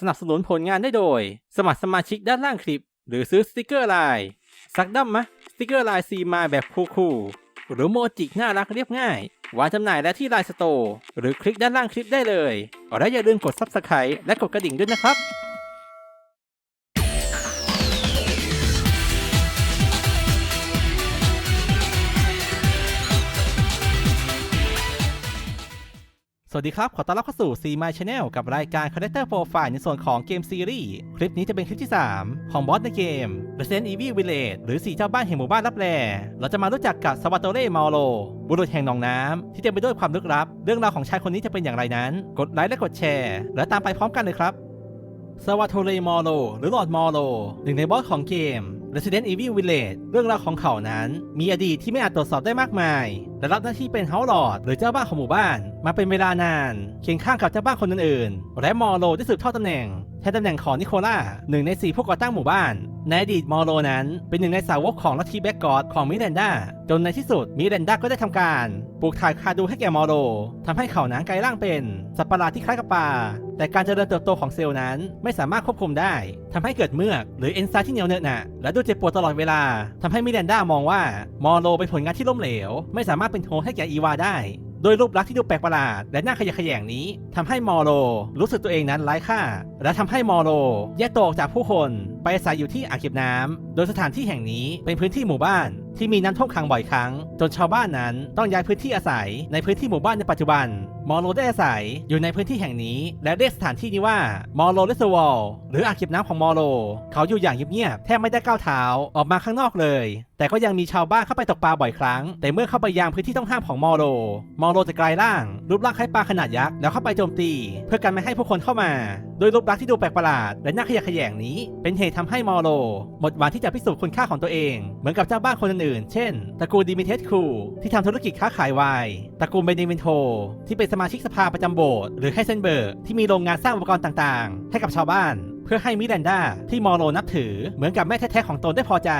สนับสนุนผลงานได้โดย สมัครสมาชิกด้านล่างคลิป หรือซื้อสติกเกอร์ลายสักดั้มมะสติกเกอร์ลายซีมาแบบคูลๆหรือโมจิกน่ารักเรียบง่ายวางจำหน่ายและที่ไลน์สโตร์หรือคลิกด้านล่างคลิปได้เลยและอย่าลืมกด Subscribe และกดกระดิ่งด้วยนะครับ สวัสดีครับ ขอต้อนรับเข้าสู่ C My Channel กับรายการ Character Profile ในส่วนของเกมซีรีส์คลิปนี้จะเป็นคลิปที่ 3 ของบอสในเกม Resident Evil Village หรือสีเจ้าบ้านแห่งหมู่บ้านรับแลเราจะมารู้จักกับซาวาโตเร่มอโลบุรุษแห่งหนองน้ำที่เต็มไปด้วยความลึกลับ เรื่องราวของชายคนนี้จะเป็นอย่างไรนั้น กดไลค์และกดแชร์ แล้วตามไปพร้อมกันเลยครับซาวาโทเร่มอโลหรือหลอดมอโลหนึ่งในบอสของเกม Resident Evil Village เรื่องราวของเขานั้น มีอดีตที่ไม่อาจตรวจสอบได้มากมาย และรับหน้าที่เป็นเฮาลอร์ดหรือเจ้าบ้านของหมู่บ้าน มาเป็นเวลานานเคียงข้างกับเจ้าบ้านคนอื่นๆและมอโลได้สืบทอดตำแหน่งแทนตำแหน่งของนิโคล่าหนึ่งในสี่ผู้ก่อตั้งหมู่บ้าน ในอดีตมอโลนั้นเป็นหนึ่งในสาวกของลัทธิแบ็กกอดของมิเรนดาจนในที่สุดมิเรนดาก็ได้ทำการปลูกถ่ายคาดูให้แก่มอโลทำให้เขานั้นกลายร่างเป็นสัตว์ประหลาดที่คล้ายกับปลาแต่การเจริญเติบโตของเซลล์นั้นไม่สามารถควบคุมได้ทำให้เกิดเมือกหรือเอนไซม์ที่เหนียวเนอะหนะและดูเจ็บปวดตลอดเวลาทำให้มิเรนดามองว่ามอโลเป็นผลงานที่ล้มเหลว ไม่สามารถเป็นโฮให้แก่อีวาได้ โดยรูปลักษณ์ที่ดูแปลกประหลาด และน่าขยะแขยงนี้ทำให้มอโลรู้สึกตัวเองนั้นไร้ค่า และทำให้มอโลแยกตัวออกจากผู้คน ไปอาศัยอยู่ที่อ่างเก็บน้ำโดยสถานที่แห่งนี้เป็นพื้นที่หมู่บ้านที่มีน้ำท่วมขังบ่อยครั้ง จนชาวบ้านนั้นต้องย้ายพื้นที่อาศัยในพื้นที่หมู่บ้านในปัจจุบัน มอโลได้อาศัยอยู่ในพื้นที่แห่งนี้ และเรียกสถานที่นี้ว่ามอโลเลสวอลหรืออ่างเก็บน้ำของมอโล เขาอยู่อย่างเงียบๆแทบไม่ได้ก้าวเท้าออกมาข้างนอกเลย แต่ก็ยังมีชาวบ้านเข้าไปตกปลาบ่อยครั้ง แต่เมื่อเข้าไปยังพื้นที่ต้องห้ามของมอโล มอโลจะกลายร่าง รูปร่างคล้ายปลาขนาดยักษ์แล้วเข้าไปโจมตี เพื่อกันไม่ให้ผู้คนเข้ามา โดยรูปลักษณ์ที่ดูแปลกประหลาด และน่าขยะแขยงนี้ เป็นเหตุทำให้มอโลหมดหวังที่จะพิสูจน์คุณค่าของตัวเอง เหมือนกับเจ้าบ้านคนอื่นๆ เช่นตระกูลดิมิเทสคูที่ทำธุรกิจค้าขายไวน์ตระกูลเบนวินโท ที่เป็นสมาชิกสภาประจำโบสถ์หรือไฮเซนเบิร์กที่มีโรงงานสร้างอุปกรณ์ต่างๆ ให้กับชาวบ้าน พื่อให้มิแรนดาที่มอโลนับถือเหมือนกับแม่แท้ๆของตนได้พอใจ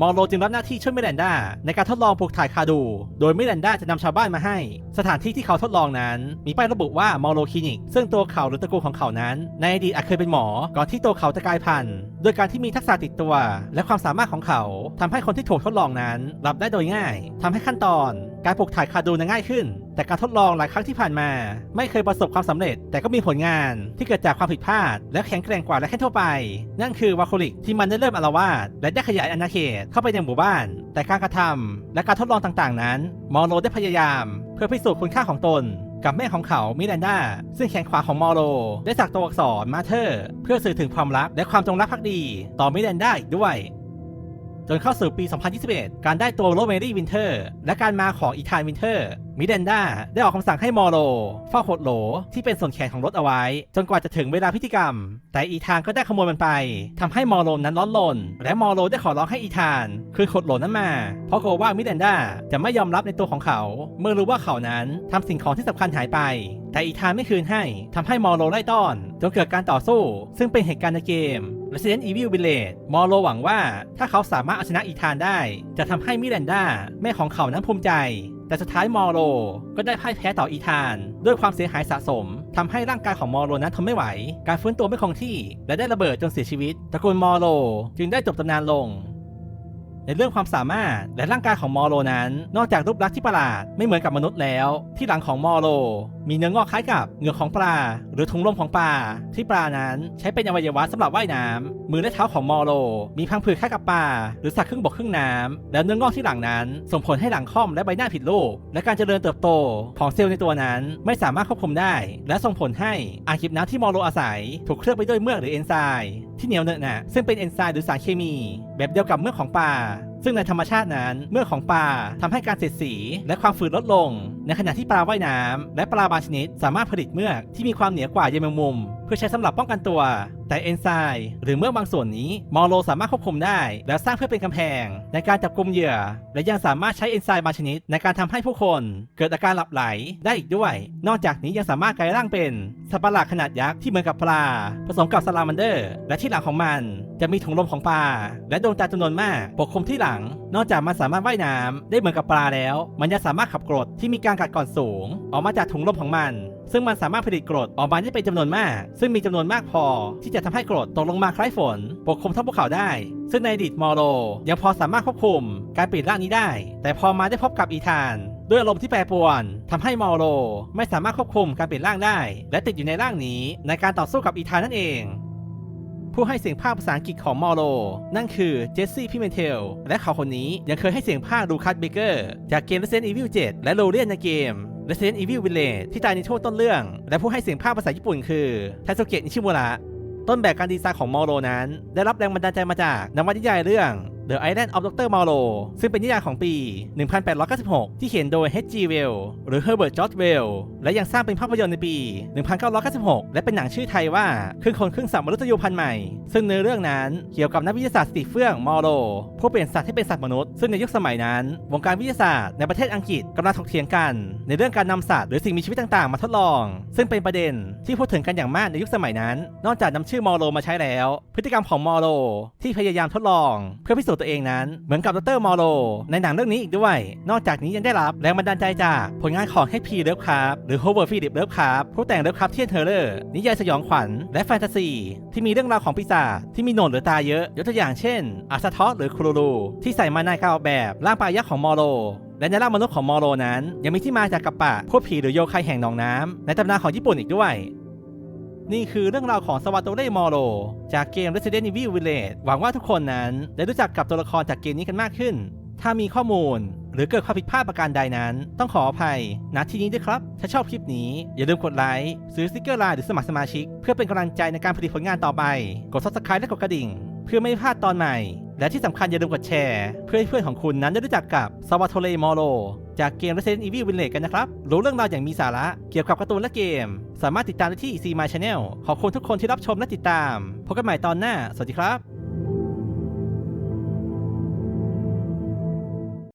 มอโลจึงรับหน้าที่ช่วยมิแรนดาในการทดลองปลูกถ่ายคาดู โดยมิแรนดาจะนำชาวบ้านมาให้ สถานที่ที่เขาทดลองนั้น มีป้ายระบุว่ามอโลคลินิก ซึ่งตัวเขาหรือตระกูลของเขานั้น ในอดีตอาจเคยเป็นหมอก่อนที่ตัวเขาจะกลายพันธุ์ โดยการที่มีทักษะติดตัว และความสามารถของเขาทำให้คนที่ถูกทดลองนั้น รับได้โดยง่ายทำให้ขั้นตอนการปลูกถ่ายคาดูนง่ายขึ้น แต่การทดลองหลายครั้งที่ผ่านมา ไม่เคยประสบความสำเร็จ แต่ก็มีผลงานที่เกิดจากความผิดพลาด และแข็งแกร่งกว่าและแค่ทั่วไป นั่นคือวาโคลิกที่มันได้เริ่มอาละวาดและได้ขยายอาณาเขตเข้าไปในหมู่บ้าน แต่การกระทำและการทดลองต่างๆ นั้น มอโลได้พยายาม เพื่อพิสูจน์คุณค่าของตน กับแม่ของเขามิรันดาซึ่งแขนขวาของมอโรได้สักตัวอักษรมาเธอ เพื่อสื่อถึงความรักและความจงรักภักดี ต่อมิรันดาอีกด้วย จนเข้าสู่ปี 2021 การได้ตัวโรเมรี่วินเทอร์และการมาของอีธานวินเทอร์มิเดนดาได้ออกคำสั่งให้มอโลเฝ้าโขดโหลที่เป็นส่วนแขนของรถเอาไว้ จนกว่าจะถึงเวลาพิธีกรรม แต่อีธานก็ได้ขโมยมันไปทำให้มอโลนั้นร้อนรนและมอโลได้ขอร้องให้อีธานคืนโขดโหลนั้นมา เพราะกลัวว่ามิเดนดาจะไม่ยอมรับในตัวของเขา เมื่อรู้ว่าเขานั้นทำสิ่งของที่สำคัญหายไป แต่อีธานไม่คืนให้ทำให้มอโลไล่ต้อน จนเกิดการต่อสู้ ซึ่งเป็นเหตุการณ์ในเกม Resident Evil Village มอโลหวังว่าถ้าเขาสามารถเอาชนะอีธานได้ จะทำให้มิเรนดาแม่ของเขานั้นภูมิใจ แต่สุดท้ายมอโลก็ได้พ่ายแพ้ต่ออีธาน ด้วยความเสียหายสะสมทำให้ร่างกายของมอโลนั้นทนไม่ไหว การฟื้นตัวไม่คงที่ และได้ระเบิดจนเสียชีวิตตระกูลมอโลจึงได้จบตำนานลงในเรื่องความสามารถและร่างกายของมอโลนั้น นอกจากรูปลักษณ์ที่ประหลาดไม่เหมือนกับมนุษย์แล้ว ที่หลังของมอโลมีเนื้องอกคล้ายกับเหงือกของปลา หรือถุงลมของปลา ที่ปลานั้นใช้เป็นอวัยวะสำหรับว่ายน้ำมือและเท้าของมอโล มีพังผืดคล้ายกับปลา หรือสัตว์ครึ่งบกครึ่งน้ำแล้วเนื้องอกที่หลังนั้น ส่งผลให้หลังค่อมและใบหน้าผิดรูปและการเจริญเติบโตของเซลล์ในตัวนั้นไม่สามารถควบคุมได้ และส่งผลให้อางเก็บน้ำที่มอโลอาศัย ถูกเคลือบไปด้วยเมือกหรือเอนไซม์ที่เหนียวเนอะหนะซึ่งเป็นเอนไซม์หรือสารเคมี แบบเดียวกับเมือกของปลา ซึ่งในธรรมชาตินั้นเมื่อของปลาทำให้การเสียดสี และความฝืดลดลง ในขณะที่ปลาว่ายน้ำและปลาบางชนิด สามารถผลิตเมือกที่มีความเหนียวกว่าเยแมงมุม พื่อใช้สำหรับป้องกันตัว แต่เอนไซม์หรือเมือกบางส่วนนี้มอโลสามารถควบคุมได้ และสร้างเพื่อเป็นกำแพง ในการจับกลุ่มเหยื่อ และยังสามารถใช้เอนไซม์บางชนิด ในการทำให้ผู้คน เกิดอาการหลับไหลได้อีกด้วย นอกจากนี้ยังสามารถกลายร่างเป็นสัตว์ประหลาดขนาดยักษ์ที่เหมือนกับปลา ผสมกับซาลามันเดอร์ และที่หลังของมัน จะมีถุงลมของปลา และดวงตาจำนวนมาก ปกคลุมที่หลัง นอกจากมันสามารถว่ายน้ำได้เหมือนกับปลาแล้ว มันยังสามารถขับกรดที่มีการกัดก่อนสูง ออกมาจากถุงลมของมันซึ่งมันสามารถผลิตกรดออกมาได้เป็นจำนวนมาก ซึ่งมีจำนวนมากพอ ที่จะทำให้กรดตกลงมาคล้ายฝน ปกคลุมทั้งภูเขาได้ ซึ่งในอดีตมอโรยังพอสามารถควบคุมการเปลี่ยนร่างนี้ได้ แต่พอมาได้พบกับอีธาน ด้วยอารมณ์ที่แปรปรวนทำให้มอโรไม่สามารถควบคุมการเปลี่ยนร่างได้ และติดอยู่ในร่างนี้ ในการต่อสู้กับอีธานนั่นเองผู้ให้เสียงภาคภาษาอังกฤษของมอโรนั่นคือเจสซี่พิเมนเทล และเขาคนนี้ยังเคยให้เสียงภาคลูคัสเบเกอร์ จากเกม Resident Evil 7 และโรเลียนในเกม Resident Evil Village ที่ตายในช่วงต้นเรื่อง และผู้ให้เสียงภาคภาษาญี่ปุ่นคือไทโซเกะนิชิมุระต้นแบบการดีไซน์ของมอโรนั้น ได้รับแรงบันดาลใจมาจากนวนิยายเรื่อง The Island of Dr. Morrow ซึ่งเป็นนิยายของปี 1896 ที่เขียนโดย H.G. Wells หรือ Herbert George Wells และยังสร้างเป็นภาพยนตร์ในปี 1996 และเป็นหนังชื่อไทยว่าครึ่งคนครึ่งสัตว์มนุษย์ยูพันธ์ใหม่ ซึ่งเนื้อเรื่องนั้นเกี่ยวกับนักวิทยาศาสตร์สตีเฟื่องมอโรผู้เปลี่ยนสัตว์ให้เป็นสัตว์มนุษย์ ซึ่งในยุคสมัยนั้น วงการวิทยาศาสตร์ในประเทศอังกฤษกำลังถกเถียงกัน ในเรื่องการนำสัตว์หรือสิ่งมีชีวิตต่างๆ มาทดลอง ซึ่งเป็นประเด็นที่พูดถึงกันอย่างมากในยุคสมัยนั้น นอกจากนำชื่อมอโรมาใช้แล้ว พฤติกรรมของมอโรที่พยายามทดลอง เพื่อพิสูจน์ตัวเองนั้น เหมือนกับดรมอโรในหนังเรื่องนี้อีกด้วย นอกจากนี้ยังได้รับแรงบันดาลใจจากผลงานของ H.P. l o v e c r a f t หรือ Howard Phillips Lovecraft ผู้แต่ง Lovecraft เทียนเทอร์เลอร์นิยายสยองขวัญและแฟนตาซีที่มีเรื่องราวของปีศาจที่มีโหนวดหรือตาเยอะยกตัวอย่างเช่นอาซาทอสหรือครูรูที่ใส่มาในการออกแบบร่างปลายักษ์ของมอโรและในร่างมนุษย์ของมอโรนั้น ยังมีที่มาจากกัปปะพูดผีหรือโยคายแห่งหนองน้ำในตำนานของญี่ปุ่นอีกด้วย นี่คือเรื่องราวของสวาโตเรมอโรจากเกม Resident Evil Village หวังว่าทุกคนนั้นได้รู้จักกับตัวละครจากเกมนี้กันมากขึ้น ถ้ามีข้อมูลหรือเกิดความผิดพลาดประการใดนั้น ต้องขออภัยณที่นี้ด้วยครับ ถ้าชอบคลิปนี้ อย่าลืมกดไลค์ซื้อสติกเกอร์ไลน์หรือสมัครสมาชิก เพื่อเป็นกำลังใจในการผลิตผลงานต่อไป กด subscribe และกดกระดิ่ง เพื่อไม่พลาดตอนใหม่และที่สำคัญอย่าลืมกดแชร์ เพื่อให้เพื่อนของคุณนั้นได้รู้จักกับซาวาโทเลมอโรจากเกม Resident Evil Village กันนะครับ รู้เรื่องราวอย่างมีสาระเกี่ยวกับการ์ตูนและเกม สามารถติดตามได้ที่ C My Channel ขอบคุณทุกคนที่รับชมและติดตามพบกันใหม่ตอนหน้า สวัสดีครับ